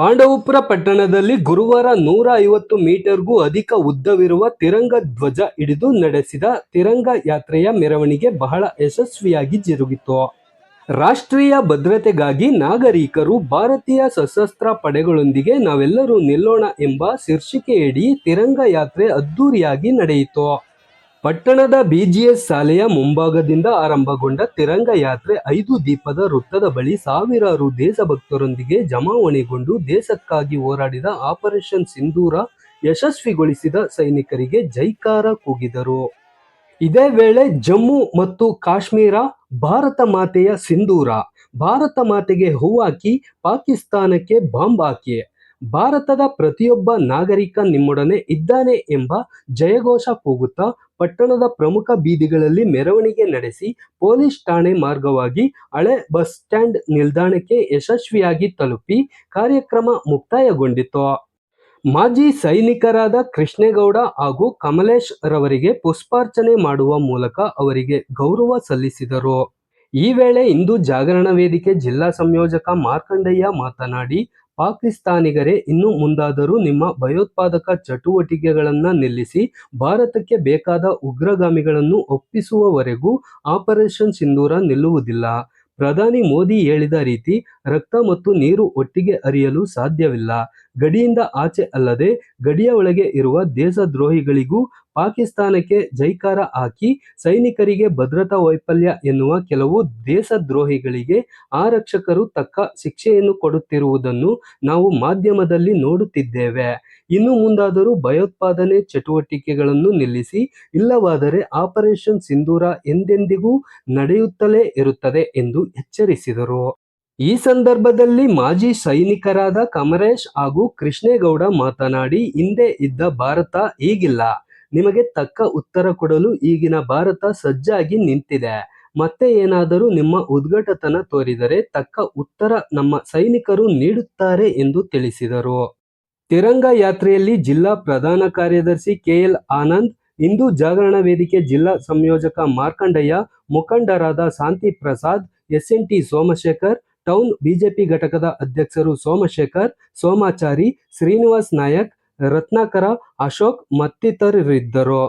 ಪಾಂಡವಪುರ ಪಟ್ಟಣದಲ್ಲಿ ಗುರುವಾರ ನೂರ ಐವತ್ತು ಮೀಟರ್ಗೂ ಅಧಿಕ ಉದ್ದವಿರುವ ತಿರಂಗ ಧ್ವಜ ಹಿಡಿದು ನಡೆಸಿದ ತಿರಂಗ ಯಾತ್ರೆಯ ಮೆರವಣಿಗೆ ಬಹಳ ಯಶಸ್ವಿಯಾಗಿ ಜರುಗಿತು. ರಾಷ್ಟ್ರೀಯ ಭದ್ರತೆಗಾಗಿ ನಾಗರಿಕರು ಭಾರತೀಯ ಸಶಸ್ತ್ರ ಪಡೆಗಳೊಂದಿಗೆ ನಾವೆಲ್ಲರೂ ನಿಲ್ಲೋಣ ಎಂಬ ಶೀರ್ಷಿಕೆಯಡಿ ತಿರಂಗ ಯಾತ್ರೆ ಅದ್ದೂರಿಯಾಗಿ ನಡೆಯಿತು. ಪಟ್ಟಣದ ಬಿಜಿಎಸ್ ಶಾಲೆಯ ಮುಂಭಾಗದಿಂದ ಆರಂಭಗೊಂಡ ತಿರಂಗ ಯಾತ್ರೆ ಐದು ದೀಪದ ವೃತ್ತದ ಬಳಿ ಸಾವಿರಾರು ದೇಶಭಕ್ತರೊಂದಿಗೆ ಜಮಾವಣೆಗೊಂಡು ದೇಶಕ್ಕಾಗಿ ಹೋರಾಡಿದ ಆಪರೇಷನ್ ಸಿಂಧೂರ ಯಶಸ್ವಿಗೊಳಿಸಿದ ಸೈನಿಕರಿಗೆ ಜೈಕಾರ ಕೂಗಿದರು. ಇದೇ ವೇಳೆ ಜಮ್ಮು ಮತ್ತು ಕಾಶ್ಮೀರ, ಭಾರತ ಮಾತೆಯ ಸಿಂಧೂರ, ಭಾರತ ಮಾತೆಗೆ ಹೂವಾಕಿ ಪಾಕಿಸ್ತಾನಕ್ಕೆ ಬಾಂಬ್ ಹಾಕಿ, ಭಾರತದ ಪ್ರತಿಯೊಬ್ಬ ನಾಗರಿಕ ನಿಮ್ಮೊಡನೆ ಇದ್ದಾನೆ ಎಂಬ ಜಯಘೋಷ ಕೂಗುತ್ತಾ ಪಟ್ಟಣದ ಪ್ರಮುಖ ಬೀದಿಗಳಲ್ಲಿ ಮೆರವಣಿಗೆ ನಡೆಸಿ ಪೊಲೀಸ್ ಠಾಣೆ ಮಾರ್ಗವಾಗಿ ಹಳೆ ಬಸ್ ಸ್ಟ್ಯಾಂಡ್ ನಿಲ್ದಾಣಕ್ಕೆ ಯಶಸ್ವಿಯಾಗಿ ತಲುಪಿ ಕಾರ್ಯಕ್ರಮ ಮುಕ್ತಾಯಗೊಂಡಿತು. ಮಾಜಿ ಸೈನಿಕರಾದ ಕೃಷ್ಣೇಗೌಡ ಹಾಗೂ ಕಮಲೇಶ್ ರವರಿಗೆ ಪುಷ್ಪಾರ್ಚನೆ ಮಾಡುವ ಮೂಲಕ ಅವರಿಗೆ ಗೌರವ ಸಲ್ಲಿಸಿದರು. ಈ ವೇಳೆ ಹಿಂದೂ ಜಾಗರಣ ವೇದಿಕೆ ಜಿಲ್ಲಾ ಸಂಯೋಜಕ ಮಾರ್ಕಂಡಯ್ಯ ಮಾತನಾಡಿ ಪಾಕಿಸ್ತಾನಿಗರೇ ಇನ್ನು ಮುಂದಾದರೂ ನಿಮ್ಮ ಭಯೋತ್ಪಾದಕ ಚಟುವಟಿಕೆಗಳನ್ನು ನಿಲ್ಲಿಸಿ ಭಾರತಕ್ಕೆ ಬೇಕಾದ ಉಗ್ರಗಾಮಿಗಳನ್ನು ಒಪ್ಪಿಸುವವರೆಗೂ ಆಪರೇಷನ್ ಸಿಂಧೂರ ನಿಲ್ಲುವುದಿಲ್ಲ. ಪ್ರಧಾನಿ ಮೋದಿ ಹೇಳಿದ ರೀತಿ ರಕ್ತ ಮತ್ತು ನೀರು ಒಟ್ಟಿಗೆ ಹರಿಯಲು ಸಾಧ್ಯವಿಲ್ಲ. ಗಡಿಯಿಂದ ಆಚೆ ಅಲ್ಲದೆ ಗಡಿಯ ಒಳಗೆ ಇರುವ ದೇಶದ್ರೋಹಿಗಳಿಗೂ ಪಾಕಿಸ್ತಾನಕ್ಕೆ ಜೈಕಾರ ಹಾಕಿ ಸೈನಿಕರಿಗೆ ಭದ್ರತಾ ವೈಫಲ್ಯ ಎನ್ನುವ ಕೆಲವು ದೇಶದ್ರೋಹಿಗಳಿಗೆ ಆರಕ್ಷಕರು ತಕ್ಕ ಶಿಕ್ಷೆಯನ್ನು ಕೊಡುತ್ತಿರುವುದನ್ನು ನಾವು ಮಾಧ್ಯಮದಲ್ಲಿ ನೋಡುತ್ತಿದ್ದೇವೆ. ಇನ್ನು ಮುಂದಾದರೂ ಭಯೋತ್ಪಾದನೆ ಚಟುವಟಿಕೆಗಳನ್ನು ನಿಲ್ಲಿಸಿ, ಇಲ್ಲವಾದರೆ ಆಪರೇಷನ್ ಸಿಂಧೂರ ಎಂದೆಂದಿಗೂ ನಡೆಯುತ್ತಲೇ ಇರುತ್ತದೆ ಎಂದು ಎಚ್ಚರಿಸಿದರು. ಈ ಸಂದರ್ಭದಲ್ಲಿ ಮಾಜಿ ಸೈನಿಕರಾದ ಕಮರೇಶ್ ಹಾಗೂ ಕೃಷ್ಣೇಗೌಡ ಮಾತನಾಡಿ, ಹಿಂದೆ ಇದ್ದ ಭಾರತ ಈಗಿಲ್ಲ. ನಿಮಗೆ ತಕ್ಕ ಉತ್ತರ ಕೊಡಲು ಈಗಿನ ಭಾರತ ಸಜ್ಜಾಗಿ ನಿಂತಿದೆ. ಮತ್ತೆ ಏನಾದರೂ ನಿಮ್ಮ ಉದ್ಘಟತನ ತೋರಿದರೆ ತಕ್ಕ ಉತ್ತರ ನಮ್ಮ ಸೈನಿಕರು ನೀಡುತ್ತಾರೆ ಎಂದು ತಿಳಿಸಿದರು. ತಿರಂಗ ಯಾತ್ರೆಯಲ್ಲಿ ಜಿಲ್ಲಾ ಪ್ರಧಾನ ಕಾರ್ಯದರ್ಶಿ ಕೆಎಲ್ ಆನಂದ್, ಹಿಂದೂ ಜಾಗರಣ ವೇದಿಕೆ ಜಿಲ್ಲಾ ಸಂಯೋಜಕ ಮಾರ್ಕಂಡಯ್ಯ, ಮುಖಂಡರಾದ Shanti Prasad SNT Somashekar town BJP ಘಟಕದ ಅಧ್ಯಕ್ಷರು ಸೋಮಶೇಖರ್ ಸೋಮಾಚಾರಿ ಶ್ರೀನಿವಾಸ್ ನಾಯಕ್ ರತ್ನಾಕರ ಅಶೋಕ್ ಮತ್ತಿತರರಿದ್ದರು.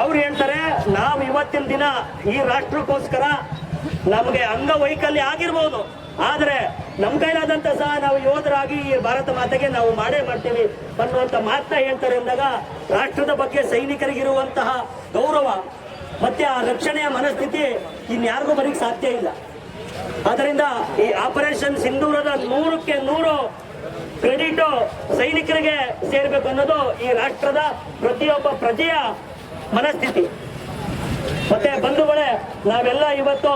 ಅವ್ರು ಹೇಳ್ತಾರೆ, ನಾವು ಇವತ್ತಿನ ದಿನ ಈ ರಾಷ್ಟ್ರಕ್ಕೋಸ್ಕರ ನಮಗೆ ಅಂಗವೈಕಲ್ಯ ಆಗಿರ್ಬೋದು. ಆದ್ರೆ ನಮ್ ಕೈಲಾದಂತ ಸಹ ನಾವು ಯೋಧರಾಗಿ ಈ ಭಾರತ ಮಾತೆಗೆ ನಾವು ಮಾಡೇ ಮಾಡ್ತೀವಿ. ಅನ್ನುವಂತ ಮಾತನ್ನ ಹೇಳ್ತಾರೆ ಅಂದಾಗ ರಾಷ್ಟ್ರದ ಬಗ್ಗೆ ಸೈನಿಕರಿಗಿರುವಂತಹ ಗೌರವ, ಮತ್ತೆ ಆ ರಕ್ಷಣೆಯ ಮನಸ್ಥಿತಿ ಇನ್ಯಾರಿಗೂ ಬರೀಕ್ ಸಾಧ್ಯ ಇಲ್ಲ. ಅದರಿಂದ ಈ ಆಪರೇಷನ್ ಸಿಂಧೂರದ ನೂರಕ್ಕೆ ನೂರು ಕ್ರೆಡಿಟ್ ಸೈನಿಕರಿಗೆ ಸೇರ್ಬೇಕು ಅನ್ನೋದು ಈ ರಾಷ್ಟ್ರದ ಪ್ರತಿಯೊಬ್ಬ ಪ್ರಜೆಯ ಮನಸ್ಥಿತಿ. ಮತ್ತೆ ಬಂಧುಗಳೇ, ನಾವೆಲ್ಲ ಇವತ್ತು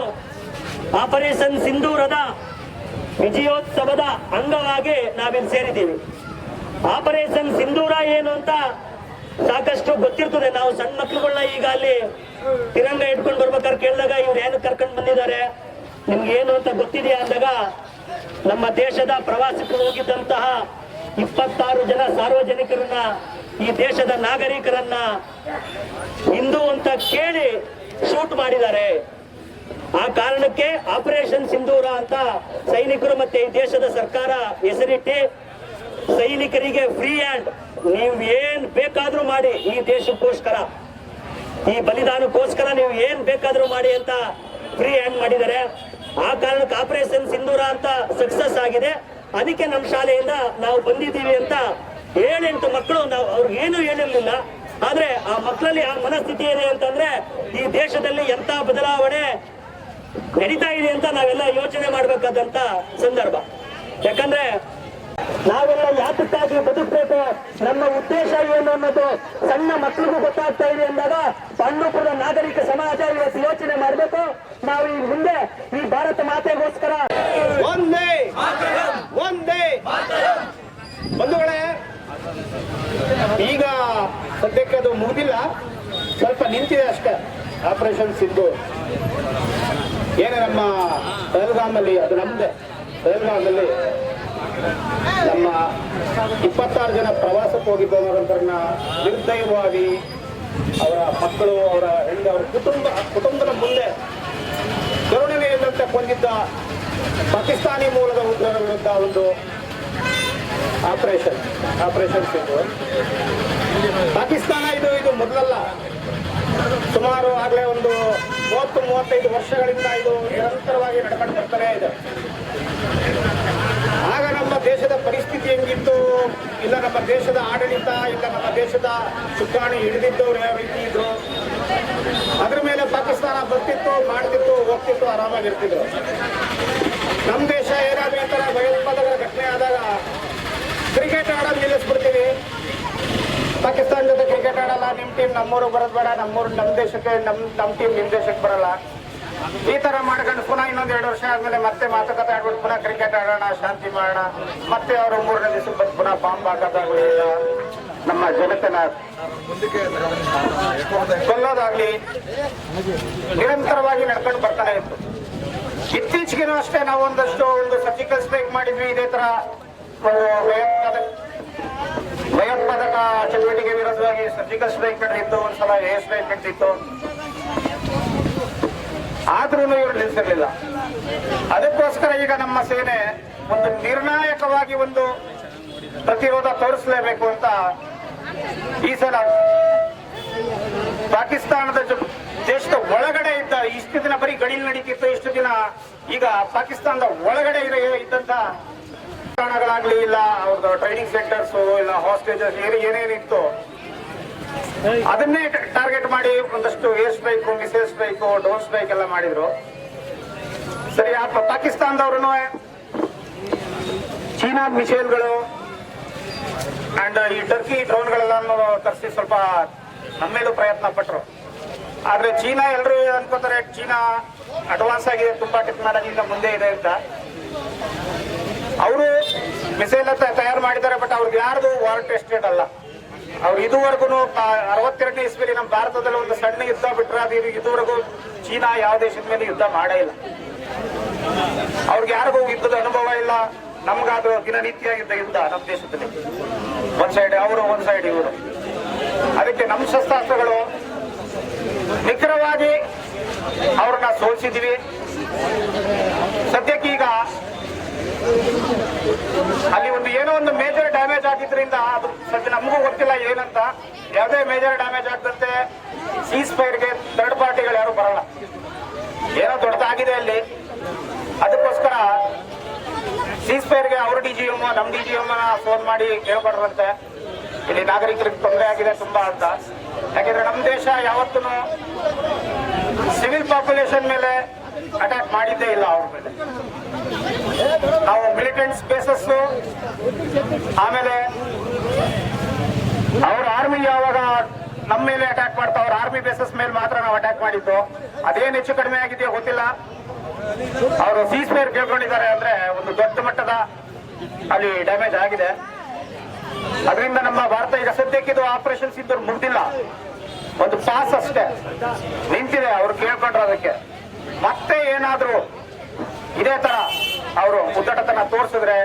ಆಪರೇಷನ್ ಸಿಂಧೂರದ ವಿಜಯೋತ್ಸವದ ಅಂಗವಾಗಿ ನಾವಿಲ್ಲಿ ಸೇರಿದ್ದೀವಿ. ಆಪರೇಷನ್ ಸಿಂಧೂರ ಏನು ಅಂತ ಸಾಕಷ್ಟು ಗೊತ್ತಿರ್ತದೆ. ನಾವು ಸಣ್ಣ ಮಕ್ಳುಗಳನ್ನ ಈಗ ಅಲ್ಲಿ ತಿರಂಗ ಇಟ್ಕೊಂಡು ಬರ್ಬೇಕಾದ್ರೆ ಕೇಳಿದಾಗ ಇವ್ರು ಏನು ಕರ್ಕೊಂಡು ಬಂದಿದ್ದಾರೆ? ನಿಮ್ಗೆ ಏನು ಅಂತ ಗೊತ್ತಿದೆಯಾ ಅಂದಾಗ, ನಮ್ಮ ದೇಶದ ಪ್ರವಾಸಕ್ಕೆ ಹೋಗಿದ್ದಂತಹ ಇಪ್ಪತ್ತಾರು ಜನ ಸಾರ್ವಜನಿಕರನ್ನ, ಈ ದೇಶದ ನಾಗರಿಕರನ್ನ ಹಿಂದೂ ಅಂತ ಕೇಳಿ ಶೂಟ್ ಮಾಡಿದ್ದಾರೆ. ಆ ಕಾರಣಕ್ಕೆ ಆಪರೇಷನ್ ಸಿಂಧೂರ ಅಂತ ಸೈನಿಕರು ಮತ್ತೆ ಈ ದೇಶದ ಸರ್ಕಾರ ಹೆಸರಿಟ್ಟಿ ಸೈನಿಕರಿಗೆ ಫ್ರೀ ಹ್ಯಾಂಡ್ ನೀವು ಏನ್ ಬೇಕಾದ್ರೂ ಮಾಡಿ ಈ ದೇಶಕ್ಕೋಸ್ಕರ, ಈ ಬಲಿದಾನಕ್ಕೋಸ್ಕರ ನೀವು ಏನ್ ಬೇಕಾದ್ರೂ ಮಾಡಿ ಅಂತ ಫ್ರೀ ಹ್ಯಾಂಡ್ ಮಾಡಿದ್ದಾರೆ. ಆ ಕಾರಣಕ್ಕೆ ಆಪರೇಷನ್ ಸಿಂಧೂರ ಅಂತ ಸಕ್ಸಸ್ ಆಗಿದೆ. ಅದಕ್ಕೆ ನಮ್ಮ ಶಾಲೆಯಿಂದ ನಾವು ಬಂದಿದ್ದೀವಿ ಅಂತ ಏಳೆಂಟು ಮಕ್ಕಳು ನಾವು, ಅವ್ರಿಗೆ ಏನು ಹೇಳಿರ್ಲಿಲ್ಲ. ಆದ್ರೆ ಆ ಮಕ್ಕಳಲ್ಲಿ ಆ ಮನಸ್ಥಿತಿ ಏನೇ ಅಂತಂದ್ರೆ ಈ ದೇಶದಲ್ಲಿ ಎಂತ ಬದಲಾವಣೆ ನಡೀತಾ ಇದೆ ಅಂತ ನಾವೆಲ್ಲ ಯೋಚನೆ ಮಾಡ್ಬೇಕಾದಂತ ಸಂದರ್ಭ. ಯಾಕಂದ್ರೆ ನಾವೆಲ್ಲ ಯಾತಕ್ಕಾಗಿ ಬದುಕಬೇಕು? ನಮ್ಮ ಉದ್ದೇಶ ಏನು ಅನ್ನೋದು ಸಣ್ಣ ಮಕ್ಕಳಿಗೂ ಗೊತ್ತಾಗ್ತಾ ಇದೆ ಅಂದಾಗ ಪಾಂಡವಪುರದ ನಾಗರಿಕ ಸಮಾಜ ಇವತ್ತು ಯೋಚನೆ ಮಾಡಬೇಕು. ನಾವು ಈ ಮುಂದೆ ಈ ಭಾರತ ಮಾತೆಗೋಸ್ಕರ ಒಂದೇ ಒಂದೇ. ಬಂಧುಗಳೇ, ಈಗ ಸದ್ಯಕ್ಕೆ ಅದು ಮುಗಿದಿಲ್ಲ. ಸ್ವಲ್ಪ ನಿಂತಿದೆ ಅಷ್ಟೇ. ಆಪರೇಷನ್ ಸಿದ್ದು ಏನೇ ನಮ್ಮ ಪಹಲ್ಗಾಮಲ್ಲಿ ಅದು ನಮ್ದೆ. ಪಹಲ್ಗಾಮಲ್ಲಿ ನಮ್ಮ ಇಪ್ಪತ್ತಾರು ಜನ ಪ್ರವಾಸಕ್ಕೆ ಹೋಗಿದ್ದವರಂತರನ್ನ ನಿರ್ದಯವಾಗಿ ಅವರ ಮಕ್ಕಳು, ಅವರ ಹೆಣ್ಣು ಅವರ ಕುಟುಂಬ, ಕುಟುಂಬದ ಮುಂದೆ ಕರುಣೆ ಇಲ್ಲಂತೆ ಕೊಂದಿದ್ದ ಪಾಕಿಸ್ತಾನಿ ಮೂಲದ ಉಗ್ರರ ವಿರುದ್ಧ ಒಂದು ಆಪರೇಷನ್ ಆಪರೇಷನ್ ಸಿಂಧು. ಪಾಕಿಸ್ತಾನ ಇದು ಇದು ಮೊದಲಲ್ಲ. ಸುಮಾರು ಆಗಲೇ ಒಂದು ಮೂವತ್ತು, ಮೂವತ್ತೈದು ವರ್ಷಗಳಿಂದ ಇದು ನಿರಂತರವಾಗಿ ನಡ್ಕೊಂಡು ಬರ್ತಾನೆ ಇದೆ. ದೇಶದ ಪರಿಸ್ಥಿತಿ ಹೆಂಗಿತ್ತು? ಇಲ್ಲ ನಮ್ಮ ದೇಶದ ಆಡಳಿತ, ಇಲ್ಲ ನಮ್ಮ ದೇಶದ ಚುಕ್ಕಾಣಿ ಹಿಡಿದಿದ್ದವ್ರು ಯಾವ ರೀತಿ ಇದ್ರು? ಅದ್ರ ಮೇಲೆ ಪಾಕಿಸ್ತಾನ ಬರ್ತಿತ್ತು, ಮಾಡ್ತಿತ್ತು, ಹೋಗ್ತಿತ್ತು, ಆರಾಮಾಗಿರ್ತಿದ್ರು. ನಮ್ಮ ದೇಶ ಏನಾದ್ರೂ ಈ ತರ ಭಯೋತ್ಪಾದಕರ ಘಟನೆ ಆದಾಗ ಕ್ರಿಕೆಟ್ ಆಡೋದು ನಿಲ್ಲಿಸ್ಬಿಡ್ತೀವಿ. ಪಾಕಿಸ್ತಾನ ಜೊತೆ ಕ್ರಿಕೆಟ್ ಆಡಲ್ಲ ನಿಮ್ಮ ಟೀಮ್ ನಮ್ಮೂರು ಬರೋದು ಬೇಡ, ನಮ್ಮೂರು ನಮ್ಮ ದೇಶಕ್ಕೆ ನಮ್ಮ ನಮ್ಮ ಟೀಮ್ ನಿಮ್ಮ ದೇಶಕ್ಕೆ ಬರಲ್ಲ. ಈ ತರ ಮಾಡ್ಕೊಂಡು ಪುನಃ ಇನ್ನೊಂದ್ ಎರಡು ವರ್ಷ ಆದ್ಮೇಲೆ ಮತ್ತೆ ಮಾತುಕತೆ ಆಡ್ಬಿಟ್ಟು ಪುನಃ ಕ್ರಿಕೆಟ್ ಆಡೋಣ, ಶಾಂತಿ ಮಾಡೋಣ. ಮತ್ತೆ ಅವರು ಮೂರನೇ ದಿವಸ ಬಂದು ಪುನಃ ಬಾಂಬ್ ಹಾಕೋದಾಗಲಿಲ್ಲ ನಮ್ಮ ಜನತೆನ ಕೊಲ್ಲೋದಾಗ್ಲಿ ನಿರಂತರವಾಗಿ ನಡ್ಕೊಂಡು ಬರ್ತಾನೆ ಇತ್ತು. ಇತ್ತೀಚೆಗೇನು ಅಷ್ಟೇ ನಾವು ಒಂದಷ್ಟು ಒಂದು ಸರ್ಜಿಕಲ್ ಸ್ಟ್ರೈಕ್ ಮಾಡಿದ್ವಿ, ಇದೇ ತರ ಭಯೋತ್ಪಾದಕ ಚಟುವಟಿಕೆ ವಿರೋಧವಾಗಿ ಸರ್ಜಿಕಲ್ ಸ್ಟ್ರೈಕ್ ನಡೆದಿತ್ತು, ಒಂದ್ಸಲ ಏರ್ ಸ್ಟ್ರೈಕ್ ನಡೆದಿತ್ತು. ಆದ್ರೂ ಇವರು ನಿಲ್ಸಿರ್ಲಿಲ್ಲ ಅದಕ್ಕೋಸ್ಕರ ಈಗ ನಮ್ಮ ಸೇನೆ ಒಂದು ನಿರ್ಣಾಯಕವಾಗಿ ಒಂದು ಪ್ರತಿರೋಧ ತೋರಿಸಲೇಬೇಕು ಅಂತ ಈ ಸಲ ಪಾಕಿಸ್ತಾನದ ದೇಶದ ಒಳಗಡೆ ಇದ್ದ ಇಷ್ಟು ದಿನ ಬರೀ ಗಡಿ ನಡೀತಿತ್ತು, ಇಷ್ಟು ದಿನ ಈಗ ಪಾಕಿಸ್ತಾನದ ಒಳಗಡೆ ಇದ್ದಂತ ತಾಣಗಳಾಗ್ಲಿ ಇಲ್ಲ ಅವ್ರದ್ದು ಟ್ರೈನಿಂಗ್ ಸೆಂಟರ್ಸು ಇಲ್ಲ ಹಾಸ್ಟೇಜಸ್ ಏನೇನಿತ್ತು ಅದನ್ನೇ ಟಾರ್ಗೆಟ್ ಮಾಡಿ ಒಂದಷ್ಟು air strike missile strike drone strike ಎಲ್ಲ ಮಾಡಿದ್ರು. ಸರಿ, ಆ ಪಾಕಿಸ್ತಾನದವ್ರು ಚೀನಾ ಮಿಸೈಲ್ಗಳು ಅಂಡ್ ಈ ಟರ್ಕಿ ಡ್ರೋನ್ಗಳೆಲ್ಲ ತರಿಸಿ ಸ್ವಲ್ಪ ನಮ್ಮೇಲೂ ಪ್ರಯತ್ನ ಪಟ್ಟರು ಆದ್ರೆ ಚೀನಾ ಎಲ್ಲರೂ ಅನ್ಕೋತಾರೆ, ಚೀನಾ ಅಡ್ವಾನ್ಸ್ ಆಗಿದೆ ತುಂಬಾ ಟೆಕ್ನಾಲಜಿಯಿಂದ ಮುಂದೆ ಇದೆ ಅಂತ. ಅವರು ಮಿಸೈಲ್ ತಯಾರು ಮಾಡಿದ್ದಾರೆ ಬಟ್ ಅವ್ರಿಗೆ ಯಾರ್ದು ವಾರ್ ಟೆಸ್ಟೆಡ್ ಅಲ್ಲ. ಅವ್ರು ಇದುವರೆಗೂ ಅರವತ್ತೆರಡನೇ ಇಸ್ವಿಲಿ ನಮ್ಮ ಭಾರತದಲ್ಲಿ ಒಂದು ಸಣ್ಣ ಯುದ್ಧ ಬಿಟ್ರೆ ಅದು ಇದುವರೆಗೂ ಚೀನಾ ಯಾವ ದೇಶದ ಮೇಲೆ ಯುದ್ಧ ಮಾಡೇ ಇಲ್ಲ. ಅವ್ರಿಗೆ ಯಾರಿಗೂ ಯುದ್ಧದ ಅನುಭವ ಇಲ್ಲ. ನಮ್ಗಾದ್ರು ದಿನನಿತ್ಯ ಯುದ್ಧ ಯುದ್ಧ ನಮ್ಮ ದೇಶದಲ್ಲಿ. ಒಂದ್ ಸೈಡ್ ಅವರು, ಒಂದ್ ಸೈಡ್ ಇವರು. ಅದಕ್ಕೆ ನಮ್ಮ ಶಸ್ತ್ರಾಸ್ತ್ರಗಳು ನಿಖರವಾಗಿ ಅವ್ರನ್ನ ಸೋಲಿಸಿದೀವಿ ಸದ್ಯಕ್ಕೆ ಈಗ ಅಲ್ಲಿ ಒಂದು ಏನೋ ಒಂದು ಮೇಜರ್ ಡ್ಯಾಮೇಜ್ ಆಗಿದ್ರಿಂದ ಅದು ಸದ್ಯ ನಮಗೂ ಗೊತ್ತಿಲ್ಲ ಏನಂತ. ಯಾವುದೇ ಮೇಜರ್ ಡ್ಯಾಮೇಜ್ ಆಗದಂತೆ ಸೀಸ್ ಫೈರ್ಗೆ ಥರ್ಡ್ ಪಾರ್ಟಿಗಳು ಯಾರು ಬರಲ್ಲ. ಏನೋ ದೊಡ್ಡದಾಗಿದೆ ಅಲ್ಲಿ. ಅದಕ್ಕೋಸ್ಕರ ಸೀಸ್ ಫೈರ್ಗೆ ಅವ್ರ ಡಿ ಜಿ ಎಂ ನಮ್ಮ ಡಿ ಜಿ ಎಂ ಫೋನ್ ಮಾಡಿ ಕೇಳ್ಬಾರ್ದಂತೆ ಇಲ್ಲಿ ನಾಗರಿಕರಿಗೆ ತೊಂದರೆ ಆಗಿದೆ ತುಂಬಾ ಅಂತ. ಯಾಕೆಂದ್ರೆ ನಮ್ಮ ದೇಶ ಯಾವತ್ತೂ ಸಿವಿಲ್ ಪಾಪ್ಯುಲೇಷನ್ ಮೇಲೆ ಅಟ್ಯಾಕ್ ಮಾಡಿದ್ದೇ ಇಲ್ಲ ಅವ್ರ ಮೇಲೆ. ನಾವು ಮಿಲಿಟೆಂಟ್ ಸ್ಪೇಸಸ್ ಆಮೇಲೆ ಅವ್ರ ಆರ್ಮಿ ಯಾವಾಗ ನಮ್ಮ ಮೇಲೆ ಅಟ್ಯಾಕ್ ಮಾಡ್ತಾ, ಅವ್ರ ಆರ್ಮಿ ಬೇಸಸ್ ಮೇಲೆ ಮಾತ್ರ ನಾವು ಅಟ್ಯಾಕ್ ಮಾಡಿದ್ದು. ಅದೇನು ಹೆಚ್ಚು ಕಡಿಮೆ ಆಗಿದೆಯೋ ಗೊತ್ತಿಲ್ಲ. ಅವರು ಸೀಸ್ ಫೈರ್ ಕೇಳ್ಕೊಂಡಿದ್ದಾರೆ ಅಂದ್ರೆ ಒಂದು ದೊಡ್ಡ ಮಟ್ಟದ ಅಲ್ಲಿ ಡ್ಯಾಮೇಜ್ ಆಗಿದೆ. ಅದರಿಂದ ನಮ್ಮ ಭಾರತ ಈಗ ಸದ್ಯಕ್ಕೆ ಇದು ಆಪರೇಷನ್ ಸಿಂಧೂರ್ ಮುಗ್ದಿಲ್ಲ. ಒಂದು ಪಾಸ್ ಅಷ್ಟೇ. ನಿಂತಿದೆ, ಅವ್ರು ಕೇಳ್ಕೊಂಡ್ರು ಅದಕ್ಕೆ. ಮತ್ತೆ ಏನಾದರೂ ಇದೇ ತರ ಅವರು ಉದ್ದಟತನ ತೋರಿಸಿದ್ರೆ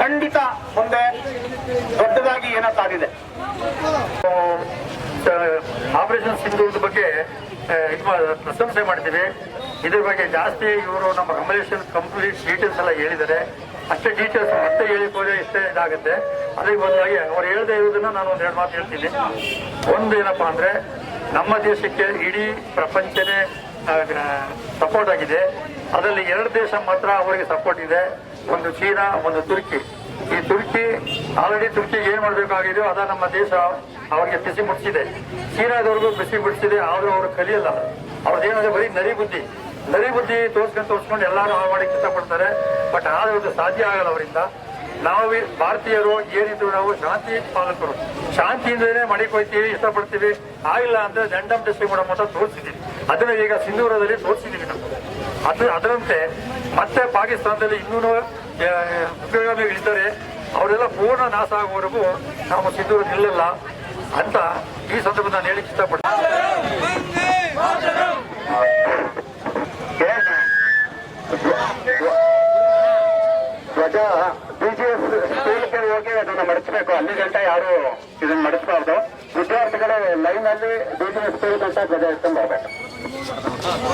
ಖಂಡಿತ ಮುಂದೆ ದೊಡ್ಡದಾಗಿ ಏನೋ ಸಾಧಿದೆ ಆಪರೇಷನ್ ಸಿಂಧೂರದ ಬಗ್ಗೆ ಪ್ರಶಂಸೆ ಮಾಡ್ತೀವಿ. ಇದ್ರ ಬಗ್ಗೆ ಜಾಸ್ತಿ ಇವರು ನಮ್ಮ ಕಮಲೇಶನ್ ಕಂಪ್ಲೀಟ್ ಡೀಟೇಲ್ಸ್ ಎಲ್ಲ ಹೇಳಿದ್ದಾರೆ. ಅಷ್ಟೇ ಡೀಟೇಲ್ಸ್ ಮತ್ತೆ ಹೇಳಿಕ್ ಹೋದ್ರೆ ಇಷ್ಟೇ ಇದಾಗುತ್ತೆ. ಅದಕ್ಕೆ ಬದಲಾಗಿ ಅವ್ರು ಹೇಳದೇ ಇರೋದನ್ನ ನಾನು ಒಂದ್ ಎರಡು ಮಾತು ಹೇಳ್ತೀನಿ. ಒಂದು ಏನಪ್ಪಾ ಅಂದ್ರೆ, ನಮ್ಮ ದೇಶಕ್ಕೆ ಇಡೀ ಪ್ರಪಂಚನೇ ಸಪೋರ್ಟ್ ಆಗಿದೆ. ಅದರಲ್ಲಿ ಎರಡು ದೇಶ ಮಾತ್ರ ಅವರಿಗೆ ಸಪೋರ್ಟ್ ಇದೆ. ಒಂದು ಚೀನಾ, ಒಂದು ತುರ್ಕಿ. ಈ ತುರ್ಕಿ ಆಲ್ರೆಡಿ ತುರ್ಕಿಗೆ ಏನ್ ಮಾಡಬೇಕಾಗಿದೆಯೋ ಅದ ನಮ್ಮ ದೇಶ ಅವರಿಗೆ ಬಿಸಿ ಮುಟ್ಟಿಸಿದೆ ಚೀನಾದವ್ರಿಗೂ ಬಿಸಿ ಮುಟ್ಟಿಸಿದೆ ಆದ್ರೂ ಅವರು ಕಲಿಯಲ್ಲ. ಅವ್ರದ್ದೇನಂದ್ರೆ ಬರೀ ನರಿ ಬುದ್ಧಿ. ನರಿ ಬುದ್ಧಿ ತೋರ್ಸ್ಕೊಂಡು ತೋರಿಸ್ಕೊಂಡು ಎಲ್ಲರೂ ಹಾಳು ಮಾಡಕ್ಕೆ ಇಷ್ಟಪಡ್ತಾರೆ ಬಟ್ ಆದ್ರೆ ಒಂದು ಸಾಧ್ಯ ಆಗಲ್ಲ ಅವರಿಂದ. ನಾವು ಭಾರತೀಯರು ಏನಿದ್ರು ನಾವು ಶಾಂತಿ ಪಾಲಕರು. ಶಾಂತಿಯಿಂದಲೇ ಮಡಿಕೊಯ್ತೀವಿ ಇಷ್ಟಪಡ್ತೀವಿ. ಆಗಿಲ್ಲ ಅಂದ್ರೆ ದಂಡಂ ಡಿಸ್ಟ್ರಿ ಮಾಡೋ ಮಾತ್ರ ತೋರಿಸಿದೀವಿ. ಅದನ್ನ ಈಗ ಸಿಂಧೂರದಲ್ಲಿ ತೋರಿಸಿದ್ದೀವಿ ನಾವು ಅದು ಅದರಂತೆ ಮತ್ತೆ ಪಾಕಿಸ್ತಾನದಲ್ಲಿ ಇನ್ನೂ ಉಪಯೋಗ ಇದ್ದಾರೆ ಅವರೆಲ್ಲ ಪೂರ್ಣ ನಾಶ ಆಗುವವರೆಗೂ ನಾವು ಸಿಂಧೂರು ನಿಲ್ಲಲ್ಲ ಅಂತ ಈ ಸಂದರ್ಭದಲ್ಲಿ ನಾನು ಹೇಳಿಕ್ಕೆ ಇಷ್ಟಪಡ್ತೀನಿ ಧ್ವಜ ಬಿಜಿಎಸ್ ಹೋಗಿ ಮಡಿಸ್ಬೇಕು ಅಲ್ಲಿ ಗಂಟ ಯಾರು ಇದನ್ನ ಮಡಿಸ್ಬಾರ್ದು ವಿದ್ಯಾರ್ಥಿಗಳು ಲೈನ್ ಅಲ್ಲಿ ಬಿಜಿಎಸ್ ಸ್ಕೂಲ್ ಗಂಟ ಧ್ವಜ ಇಟ್ಕೊಂಡು あっ。